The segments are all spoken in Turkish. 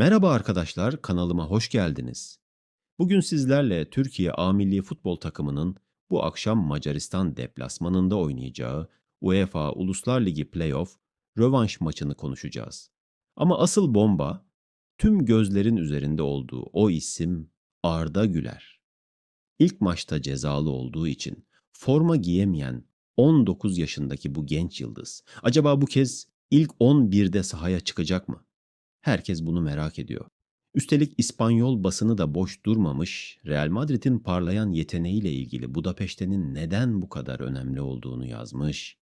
Merhaba arkadaşlar, kanalıma hoş geldiniz. Bugün sizlerle Türkiye A Milli Futbol takımının bu akşam Macaristan deplasmanında oynayacağı UEFA Uluslar Ligi Playoff rövanş maçını konuşacağız. Ama asıl bomba tüm gözlerin üzerinde olduğu o isim Arda Güler. İlk maçta cezalı olduğu için forma giyemeyen 19 yaşındaki bu genç yıldız acaba bu kez ilk 11'de sahaya çıkacak mı? Herkes bunu merak ediyor. Üstelik İspanyol basını da boş durmamış, Real Madrid'in parlayan yeteneğiyle ilgili Budapeşte'nin neden bu kadar önemli olduğunu yazmış.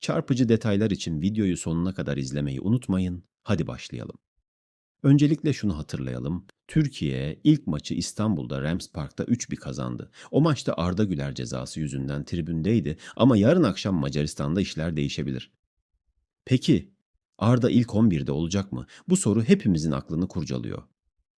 Çarpıcı detaylar için videoyu sonuna kadar izlemeyi unutmayın. Hadi başlayalım. Öncelikle şunu hatırlayalım. Türkiye ilk maçı İstanbul'da Rams Park'ta 3-1 kazandı. O maçta Arda Güler cezası yüzünden tribündeydi ama yarın akşam Macaristan'da işler değişebilir. Peki Arda ilk 11'de olacak mı? Bu soru hepimizin aklını kurcalıyor.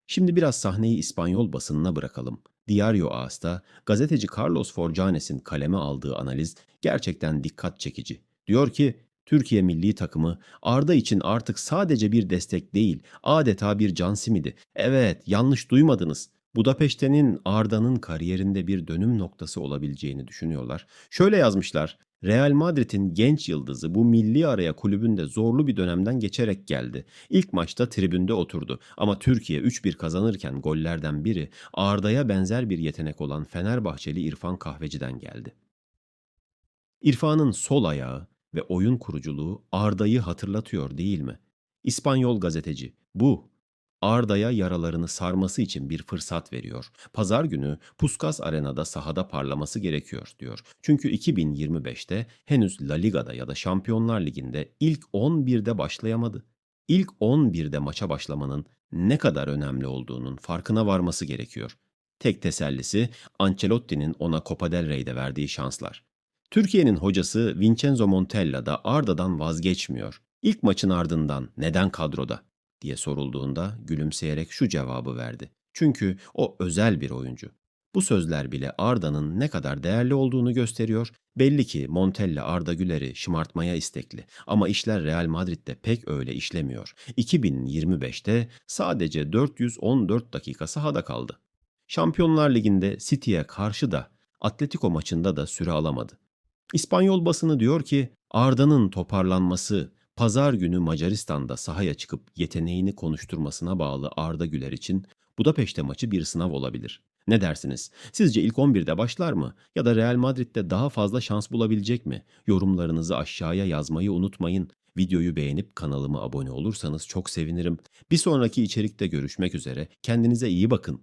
Şimdi biraz sahneyi İspanyol basınına bırakalım. Diario As'ta gazeteci Carlos Forjanes'in kaleme aldığı analiz gerçekten dikkat çekici. Diyor ki Türkiye milli takımı Arda için artık sadece bir destek değil, adeta bir can simidi. Evet, yanlış duymadınız. Budapeşte'nin Arda'nın kariyerinde bir dönüm noktası olabileceğini düşünüyorlar. Şöyle yazmışlar. Real Madrid'in genç yıldızı bu milli araya kulübünde zorlu bir dönemden geçerek geldi. İlk maçta tribünde oturdu ama Türkiye 3-1 kazanırken gollerden biri Arda'ya benzer bir yetenek olan Fenerbahçeli İrfan Kahveci'den geldi. İrfan'ın sol ayağı ve oyun kuruculuğu Arda'yı hatırlatıyor değil mi? İspanyol gazeteci bu Arda'ya yaralarını sarması için bir fırsat veriyor. Pazar günü Puskas Arena'da sahada parlaması gerekiyor diyor. Çünkü 2025'te henüz La Liga'da ya da Şampiyonlar Ligi'nde ilk 11'de başlayamadı. İlk 11'de maça başlamanın ne kadar önemli olduğunun farkına varması gerekiyor. Tek tesellisi Ancelotti'nin ona Copa del Rey'de verdiği şanslar. Türkiye'nin hocası Vincenzo Montella da Arda'dan vazgeçmiyor. İlk maçın ardından neden kadroda? Diye sorulduğunda gülümseyerek şu cevabı verdi. Çünkü o özel bir oyuncu. Bu sözler bile Arda'nın ne kadar değerli olduğunu gösteriyor. Belli ki Montella Arda Güler'i şımartmaya istekli ama işler Real Madrid'de pek öyle işlemiyor. 2025'te sadece 414 dakika sahada kaldı. Şampiyonlar Ligi'nde City'ye karşı da Atletico maçında da süre alamadı. İspanyol basını diyor ki Arda'nın toparlanması, pazar günü Macaristan'da sahaya çıkıp yeteneğini konuşturmasına bağlı Arda Güler için Budapeşte maçı bir sınav olabilir. Ne dersiniz? Sizce ilk 11'de başlar mı? Ya da Real Madrid'de daha fazla şans bulabilecek mi? Yorumlarınızı aşağıya yazmayı unutmayın. Videoyu beğenip kanalıma abone olursanız çok sevinirim. Bir sonraki içerikte görüşmek üzere. Kendinize iyi bakın.